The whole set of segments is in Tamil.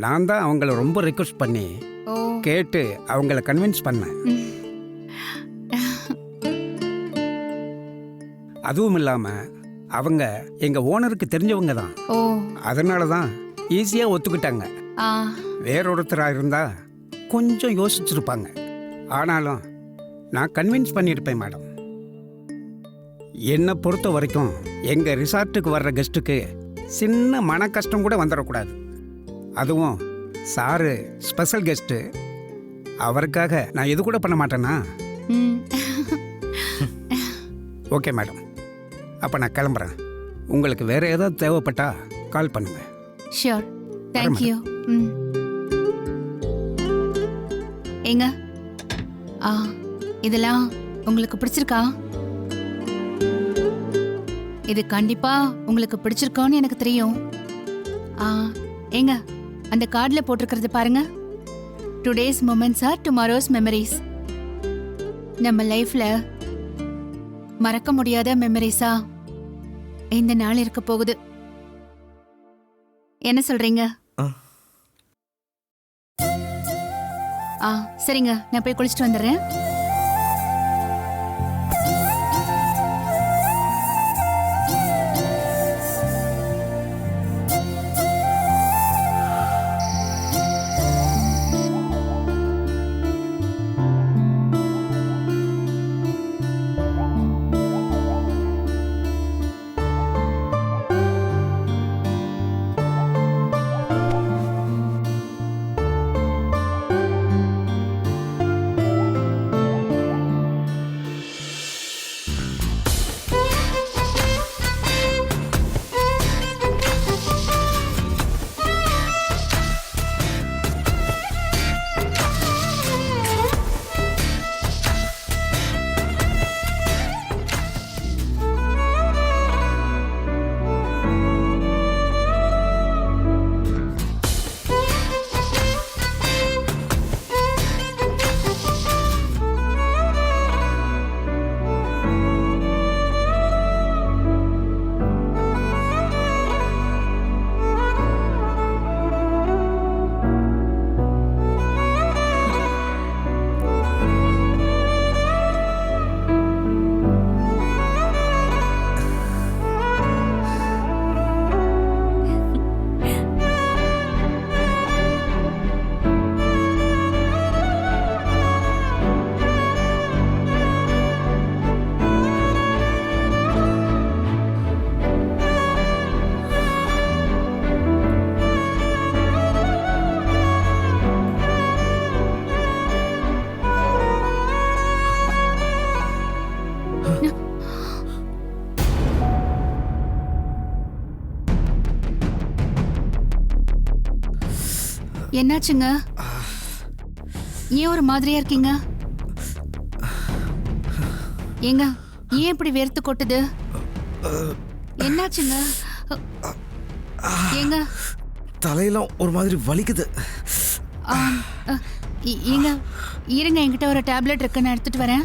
நான் தான் அவங்கள ரொம்ப ரிக்வெஸ்ட் பண்ணி ஓ. கேட்டு அவங்கள கன்வின்ஸ் பண்ணேன். அதுவும் இல்லாமல் அவங்க எங்கள் ஓனருக்கு தெரிஞ்சவங்க தான். ஓ. அதனால தான் ஈஸியாக ஒத்துக்கிட்டாங்க. ஆ. வேறொருத்தராக இருந்தால் கொஞ்சம் யோசிச்சிருப்பாங்க. ஆனாலும் நான் கன்வின்ஸ் பண்ணியிருப்பேன் மேடம் என்னை பொறுத்த வரைக்கும் எங்கள் ரிசார்ட்டுக்கு வர்ற கெஸ்ட்டுக்கு சின்ன மன கஷ்டம் கூட வந்துடக்கூடாது. அதுவும் சாரு ஸ்பெஷல் கெஸ்ட்டு அவருக்காக நான் எது கூட பண்ண மாட்டேனா? Okay madam. அப்போ நான் கிளம்புறேன். உங்களுக்கு வேற ஏதாவது தேவைப்பட்டா கால் பண்ணுங்க. ஷியோர் தேங்க்யூ ம். ஏங்க? ஆ இதெல்லாம் உங்களுக்கு பிடிச்சிருக்கா? இது கண்டிப்பா உங்களுக்கு பிடிச்சிருக்கோன்னு எனக்கு தெரியும். ஆ ஏங்க? அந்த கார்டில் போட்டிருக்கிறது பாருங்க. Today's moments are tomorrow's memories நம்ம லைஃப்ல மறக்க முடியாத மெமரிஸா இந்த நாள் இருக்க போகுது. என்ன சொல்றீங்க? ஆ. ஆ சரிங்க. நான் போய் குளிச்சுட்டு வந்துடுறேன். என்னாச்சுங்க? ஏன் ஒரு மாதிரியா இருக்கீங்க? ஏங்க ஏன் இப்படி வேர்த்து கொட்டுது? என்னாச்சுங்க? ஏங்க? தலையெல்லாம் ஒரு மாதிரி வலிக்குது. ஏங்க இருங்க என்கிட்ட ஒரு டேப்லெட் இருக்கு நான் எடுத்துட்டு வரேன்.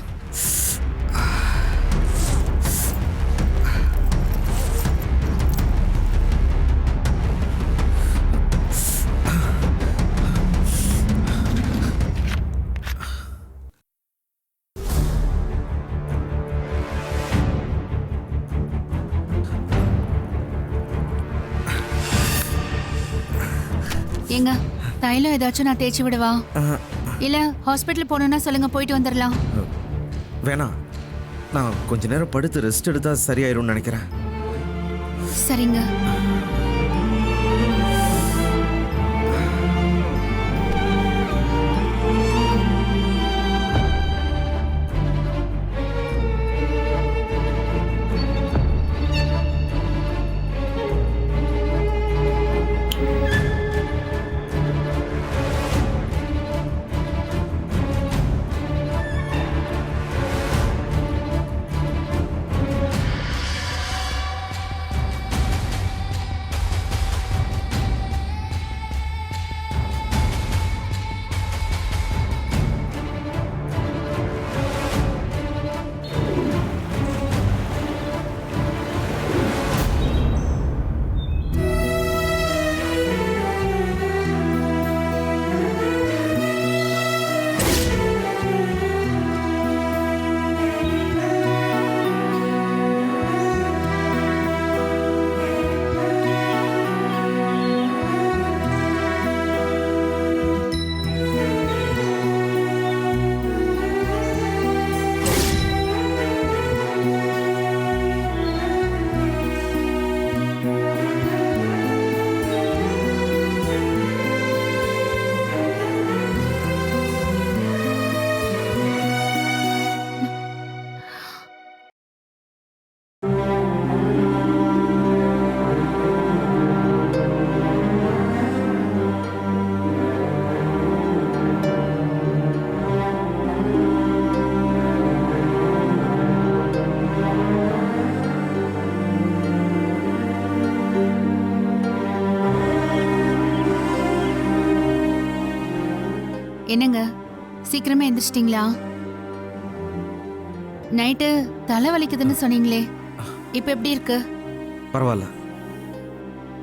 ஏங்க தைலம் ஏதாச்சும் நான் தேய்ச்சி விடவா? இல்ல ஹாஸ்பிட்டல் போகணும்னா சொல்லுங்க போயிட்டு வந்துடலாம் வேணாம். நான் கொஞ்ச நேரம் படுத்து ரெஸ்ட் எடுத்தா சரியாயிரும்னு நினைக்கிறேன். சரிங்க. என்னங்க? சீக்கிரமே எந்திரிச்சிட்டிங்களா? நைட்டு தலை வலிக்குதுன்னு சொன்னீங்களே. இப்போ எப்படி இருக்கு? பரவாயில்ல.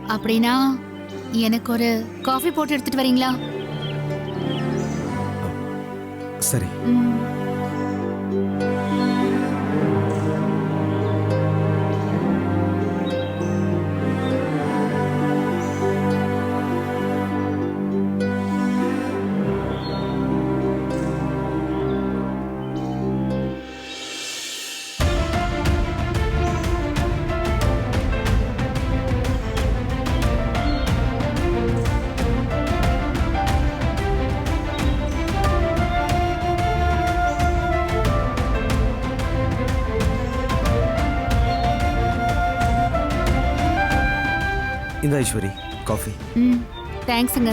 அப்படின்னா எனக்கு ஒரு காஃபி போட்டு எடுத்துட்டு வரீங்களா? சரி. ம். இந்த ஐஸ்வரி காஃபி. ம் தேங்க்ஸுங்க.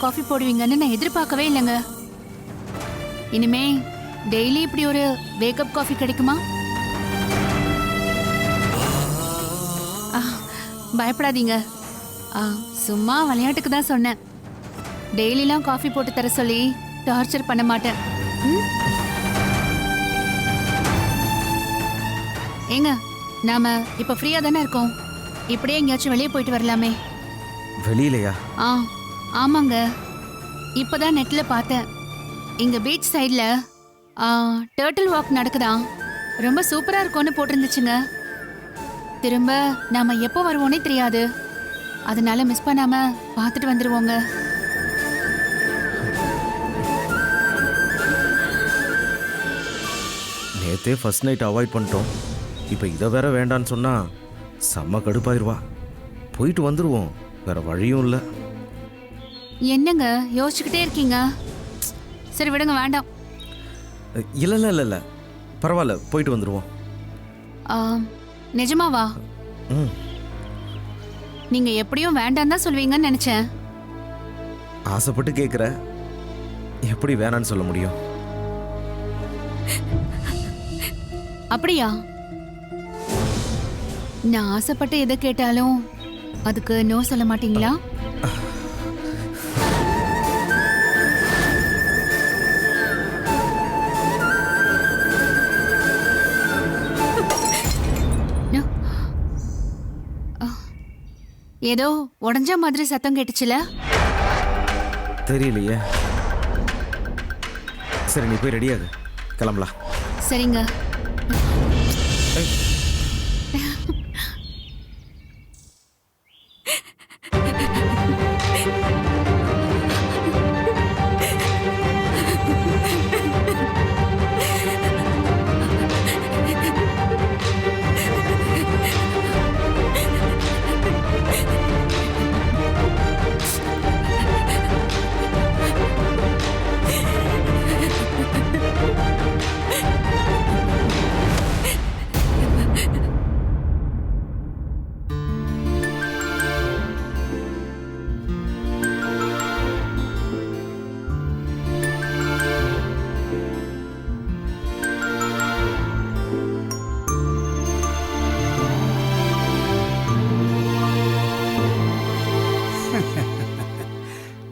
காஃபி போடுவீங்கன்னு நான் எதிர்பார்க்கவே இல்லைங்க. இனிமே டெய்லி இப்படி ஒரு வேக்கப் காஃபி கிடைக்குமா? ஆ, பயப்படாதீங்க. ஆ, சும்மா விளையாட்டுக்கு தான் சொன்னேன். டெய்லிலாம் காஃபி போட்டு தர சொல்லி டார்ச்சர் பண்ண மாட்டேன். ம்? ஏங்க நாம இப்ப ஃப்ரீயா தானே இருக்கோம்? இப்படியே எங்கேயாச்சும் வெளியே போயிட்டு வரலாமே. வெளியிலையா? ஆ. ஆமாங்க. இப்போதான் நெட்ல பார்த்தேன். இங்க பீச் சைடில் டேர்ட்டில் வாக் நடக்குதா ரொம்ப சூப்பரா இருக்கும்னு போட்டிருந்துச்சுங்க. திரும்ப நாம எப்போ வருவோன்னே தெரியாது. அதனால மிஸ் பண்ணாம பார்த்துட்டு வந்துருவோங்க. நேத்தே ஃபர்ஸ்ட் நைட் அவாய்ட் பண்ணிட்டோம். இப்போ இதை வேற வேண்டான்னு சொன்னா செம்ம கடுப்பாயிருவா. போயிட்டு வந்துடுவோம் வேற வழியும் இல்லை. என்னங்க? யோசிச்சுக்கிட்டே இருக்கீங்க. சரி விடுங்க வேண்டாம். இல்லை இல்லை இல்லை இல்லை. பரவாயில்ல போயிட்டு வந்துடுவோம் நிஜமாவா ம். நீங்க எப்படியும் வேண்டாம் தான் சொல்வீங்கன்னு நினைச்சேன். ஆசைப்பட்டு கேட்குற எப்படி வேணான்னு சொல்ல முடியும்? அப்படியா? நான் ஆசைப்பட்டு எதை கேட்டாலும் அதுக்கு நோ சொல்ல மாட்டீங்களா? ஏதோ உடஞ்ச மாதிரி சத்தம் கேட்டுச்சுல? தெரியலையே. சரி நீ போய் ரெடியாகு கிளம்பலாம். சரிங்க.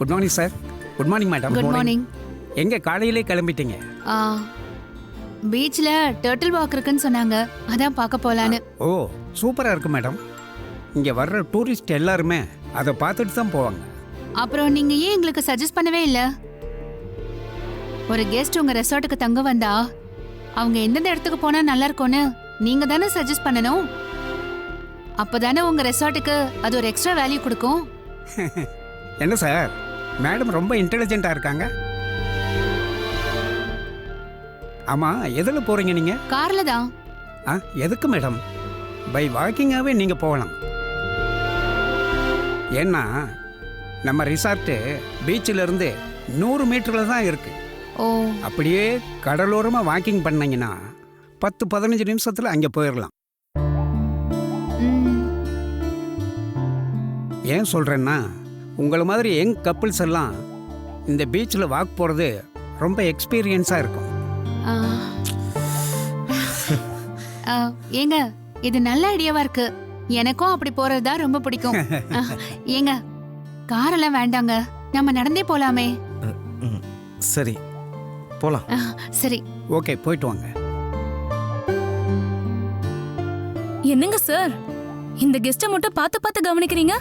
Good morning sir good morning madam good morning எங்க காலையிலே கிளம்பிட்டீங்க? பீச்சில் டேர்ட்டில் வாக் இருக்குன்னு சொன்னாங்க. அதான் பார்க்க போலான்னு. ஓ சூப்பராக இருக்கு மேடம் இங்கே வர்ற டூரிஸ்ட் எல்லாருமே அதை பார்த்துட்டு தான் போவாங்க. அப்புறம் நீங்க ஏன் எங்களுக்கு சஜஸ்ட் பண்ணவே இல்ல? ஒரு கெஸ்ட் உங்க ரெசார்ட்டுக்கு தங்க வந்தா அவங்க எந்தெந்த இடத்துக்கு போனா நல்லா இருக்கும்னு நீங்க தானே சஜஸ்ட் பண்ணணும்? அப்பதானே உங்க ரெசார்ட்டுக்கு அது ஒரு எக்ஸ்ட்ரா வேல்யூ கொடுக்கும்? என்ன சார் மேடம் ரொம்ப இன்டெலிஜென்ட்டாக இருக்காங்க. ஆமாம் எதில் போகிறீங்க நீங்கள் கார்ல தான். ஆ எதுக்கு மேடம்? பை வாக்கிங்காகவே நீங்கள் போகலாம். ஏன்னா நம்ம ரிசார்ட்டு பீச்சில் இருந்து நூறு மீட்டரில் தான் இருக்கு. ஓ. அப்படியே கடலோரமாக வாக்கிங் பண்ணீங்கன்னா பத்து பதினஞ்சு நிமிஷத்தில் அங்கே போயிடலாம் ஏன் சொல்கிறேன்னா உங்களை மாதிரி யங் கப்புள்ஸ் எல்லாம் இந்த பீச்சில் வாக் போகிறது ரொம்ப எக்ஸ்பீரியன்ஸாக இருக்கும். ஏங்க இது நல்ல ஐடியாவா இருக்கு. எனக்கும் அப்படி போறது தான் ரொம்ப பிடிக்கும். ஏங்க காரெல்லாம் வேண்டாங்க. நம்ம நடந்தே போலாமே. ம் சரி போகலாம் ஆ, சரி. ஓகே போயிட்டு வாங்க. என்னங்க சார்? இந்த கெஸ்ட்டை மட்டும் பார்த்து பார்த்து கவனிக்கிறீங்க?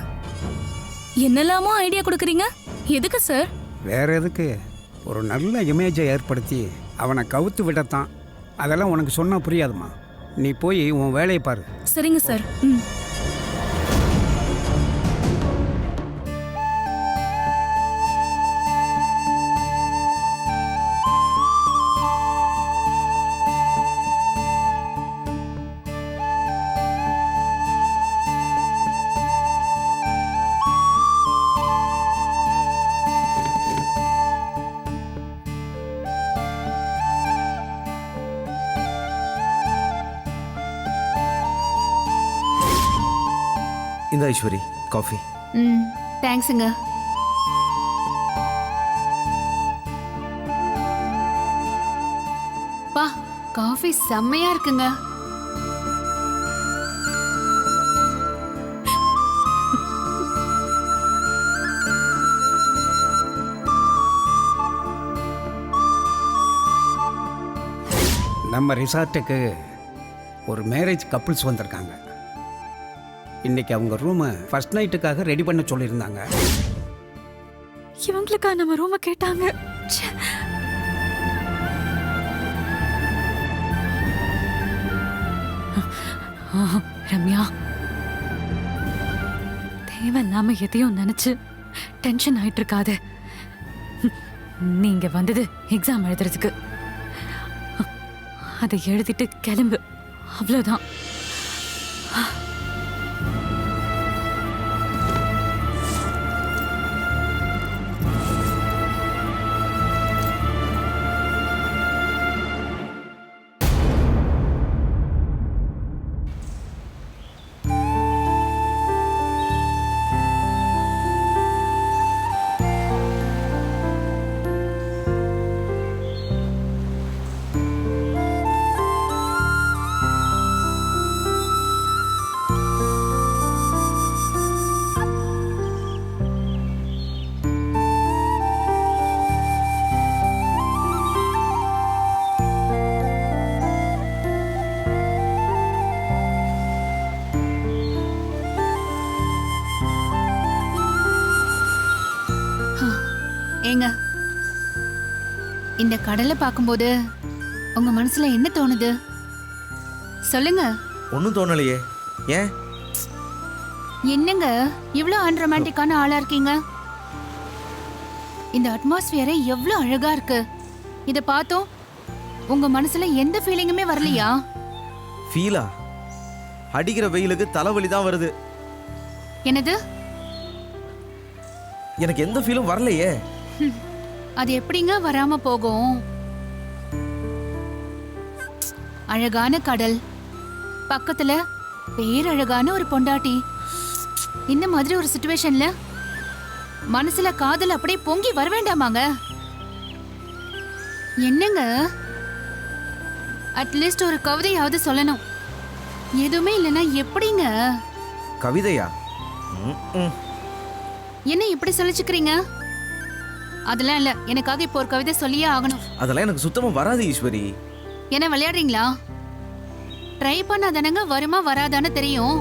என்னெல்லாமோ ஐடியா கொடுக்குறீங்க? எதுக்கு சார் வேற எதுக்கு? ஒரு நல்ல இமேஜை ஏற்படுத்தி அவனை கவுத்து விடத்தான். அதெல்லாம் உனக்கு சொன்னா புரியாதுமா நீ போய் உன் வேலையை பாரு. சரிங்க சார் ம். இந்த ஐஸ்வரி காஃபி ம் தேங்க்ஸுங்க பா காஃபி செம்மையா இருக்குங்க. நம்ம ரிசார்ட்டுக்கு ஒரு மேரேஜ் கப்புள்ஸ் வந்திருக்காங்க. இன்னைக்கு அவங்க ரூமை ஃபர்ஸ்ட் நைட்டுக்காக ரெடி பண்ண சொல்லியிருந்தாங்க. இவங்களுக்கா நம்ம ரூமை கேட்டாங்க. ச்சே. ஆ, ரம்யா. தேவையில்லாம எதையும் நினைச்சு டென்ஷன் ஆயிட்டு இருக்காது நீங்க வந்தது எக்ஸாம் எழுதுறதுக்கு. அதை எழுதிட்டு கிளம்பு. அவ்வளோதான் ஏங்க இந்த கடலை பார்க்கும்போது உங்க மனசுல என்ன தோணுது? சொல்லுங்க. ஒன்றும் தோணலையே. ஏன்? என்னங்க இவ்ளோ அன்ரொமான்டிக்கான ஆளா இருக்கீங்க? இந்த அட்மாஸ்பியரே எவ்ளோ அழகா இருக்கு. இத பார்த்தோம் உங்க மனசுல எந்த ஃபீலிங்குமே வரலையா? ஃபீலா அடிக்கிற வெயிலுக்கு தலைவலி தான் வருது. என்னது? எனக்கு எந்த ஃபீலும் வரலையே. அது எப்படிங்க வராம போகும்? அழகான கடல். பக்கத்துல பேரழகான ஒரு பொண்டாட்டி. இந்த மாதிரி ஒரு சுச்சுவேஷன்ல மனசுல காதல் அப்படியே பொங்கி வர வேண்டாமாங்க? என்னங்க? அட்லீஸ்ட் ஒரு கவிதையாவது சொல்லணும். எதுவுமே இல்லைன்னா எப்படிங்க? கவிதையா. என்ன இப்படி சொல்லிச்சுக்கிறீங்க? அதெல்லாம் இல்ல. எனக்காக இப்போ ஒரு கவிதை சொல்லியே ஆகணும். அதெல்லாம் எனக்கு சுத்தமா வராது ஈஸ்வரி. என்ன விளையாடுறீங்களா? ட்ரை பண்ணாதானங்க வருமா வராதான்னு தெரியும்.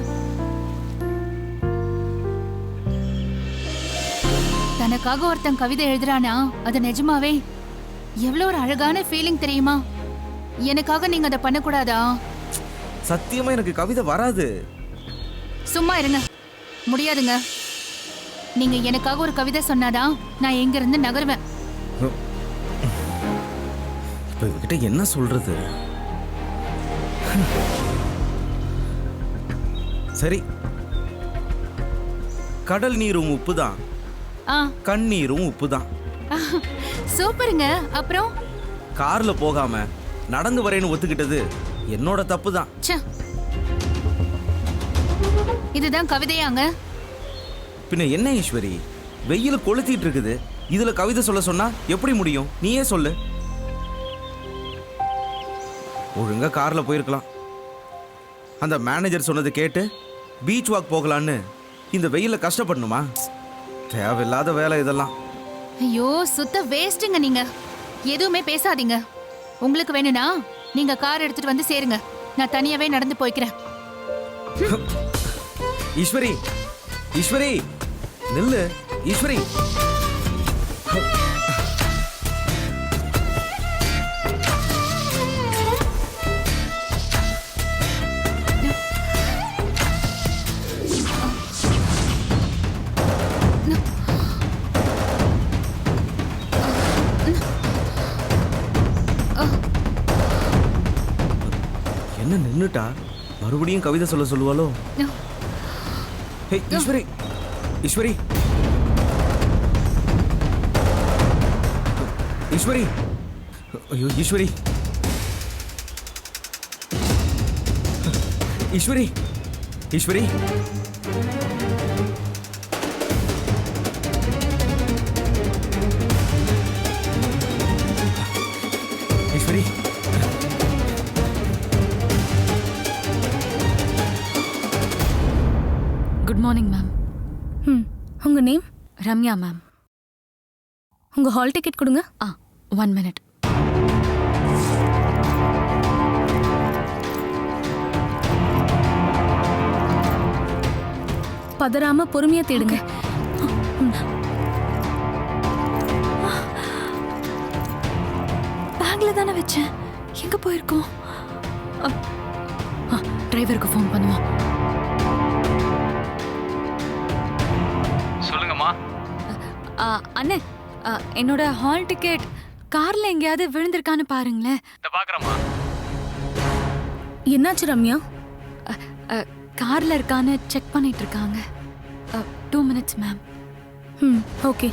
தனக்காக ஒருத்தன் கவிதை எழுதுறானா? அது நிஜமாவே எவ்வளவு ஒரு அழகான ஃபீலிங் தெரியுமா? எனக்காக நீங்க அதை பண்ணக்கூடாதா? சத்தியமா எனக்கு கவிதை வராது. சும்மா இருங்க. முடியாதுங்க. நீங்க எனக்காக ஒரு கவிதை சொன்னாதான் நான் எங்க இருந்து நகருவேன்? இப்போ இவகிட்ட என்ன சொல்றது? சரி. கடல் நீரும் உப்பு தான் ஆ. கண்ணீரும் உப்பு தான் சூப்பருங்க. அப்புறம்? கார்ல போகாம நடந்து வரேன்னு ஒத்துக்கிட்டது என்னோட தப்பு தான் ச்சே. இதுதான் கவிதையாங்க. பின்ன என்ன ஈஸ்வரி? வெயில் கொளுத்திட்டு இருக்குது இதுல கவிதை சொல்ல சொன்னா எப்படி முடியும்? நீயே சொல்லு. ஒழுங்கா கார்ல போயிருக்கலாம். அந்த மேனேஜர் சொன்னதை கேட்டு பீச் வாக் போகலான்னு இந்த வெயில கஷ்டப்படணுமா? தேவையில்லாத வேலை இதெல்லாம். ஐயோ சுத்த வேஸ்ட்டுங்க நீங்க. எதுவுமே பேசாதீங்க. உங்களுக்கு வேணும்னா நீங்க கார் எடுத்துட்டு வந்து சேருங்க. நான் தனியாவே நடந்து போய்க்கிறேன். ஈஸ்வரி ஈஸ்வரி நில்லு. ஈஸ்வரி. என்ன நின்னுட்டா? மறுபடியும் கவிதை சொல்ல சொல்லுவாளோ? ஹே ஈஸ்வரி ஈஸ்வரி ஈஸ்வரி ஐயோ ஈஸ்வரி ஈஸ்வரி ஈஸ்வரி ரம்யா மேம் உங்க ஹால் டிக்கெட் கொடுங்க. ஆ ஒன் மினிட் பதறாம பொறுமையா தேடுங்க. பேக்ல தானே வச்சேன். எங்க போயிருக்கோம்? டிரைவருக்கு ஃபோன் பண்ணுவோம். அண்ணே என்னோட ஹால் டிக்கெட் கார்ல எங்கேயாவது விழுந்திருக்கான்னு பாருங்களேன். என்னாச்சு ரம்யா? கார்ல இருக்கான்னு செக் பண்ணிட்டு இருக்காங்க. Two minutes ma'am hmm okay.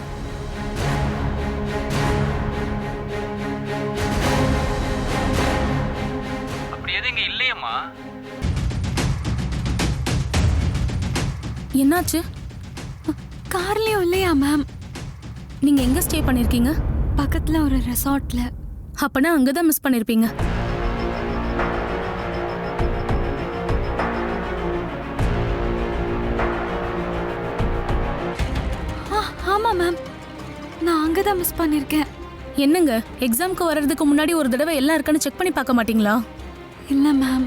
அப்படி எதுவும் இங்க இல்லையம்மா. என்னாச்சு? கார்லயும் இல்லையா மேம் நீங்க எங்க ஸ்டே பண்ணிருக்கீங்க? பக்கத்துல ஒரு ரெசார்ட்ல. அப்பனா அங்கதான் மிஸ் பண்ணிருப்பீங்க. ஆமா மேம் நான் அங்கதான் மிஸ் பண்ணிருக்கேன். என்னங்க? எக்ஸாம்க்கு வர்றதுக்கு முன்னாடி ஒரு தடவை எல்லாம் இருக்கான்னு செக் பண்ணி பார்க்க மாட்டீங்களா? இல்ல மேம்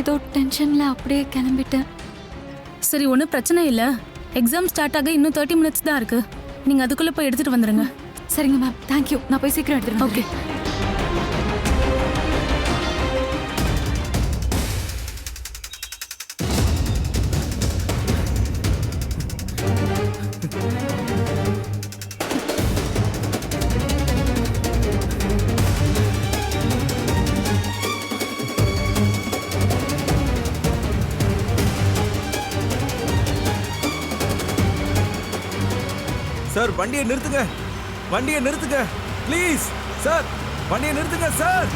ஏதோ டென்ஷன்ல அப்படியே கிளம்பிட்டேன். சரி ஒன்றும் பிரச்சனை இல்லை. எக்ஸாம் ஸ்டார்ட் ஆக இன்னும் தேர்ட்டி மினிட்ஸ் தான் இருக்கு. நீங்க அதுக்குள்ள போய் எடுத்துட்டு வந்துருங்க. சரிங்க மேம் தேங்க்யூ நான் போய் சீக்கிரம் எடுத்துட்டு ஓகே சார் வண்டியை நிறுத்துங்க. வண்டியை நிறுத்துங்க. ப்ளீஸ் சார் வண்டியை நிறுத்துங்க சார்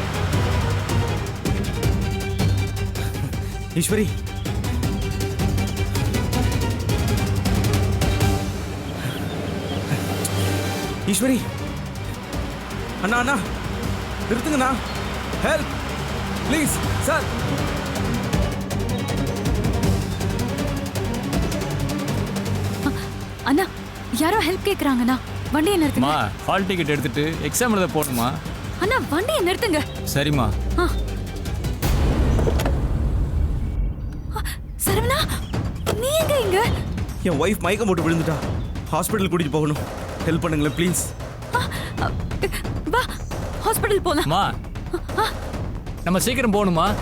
ஈஸ்வரி. ஈஸ்வரி. அண்ணா அண்ணா. நிறுத்துங்கண்ணா. ஹெல்ப் ப்ளீஸ் சார் அண்ணா யாரோ ஹெல்ப் கேக்குறாங்கண்ணா வண்டியை நிறுத்துங்க. அம்மா ஹால் டிக்கெட் எடுத்துட்டு எக்ஸாம் எழுத போகணுமா? அண்ணா வண்டியை நிறுத்துங்க. சரிம்மா. ஆ. ஆ, சரவணா நீ எங்க இங்க? என் ஒய்ஃப் மயக்கம் போட்டு விழுந்துட்டா. ஹாஸ்பிட்டல் கூட்டிட்டு போகணும். ஹெல்ப் பண்ணுங்களேன் ப்ளீஸ் வா ஹாஸ்பிடல் போலாம். நம்ம சீக்கிரம் போகணுமா?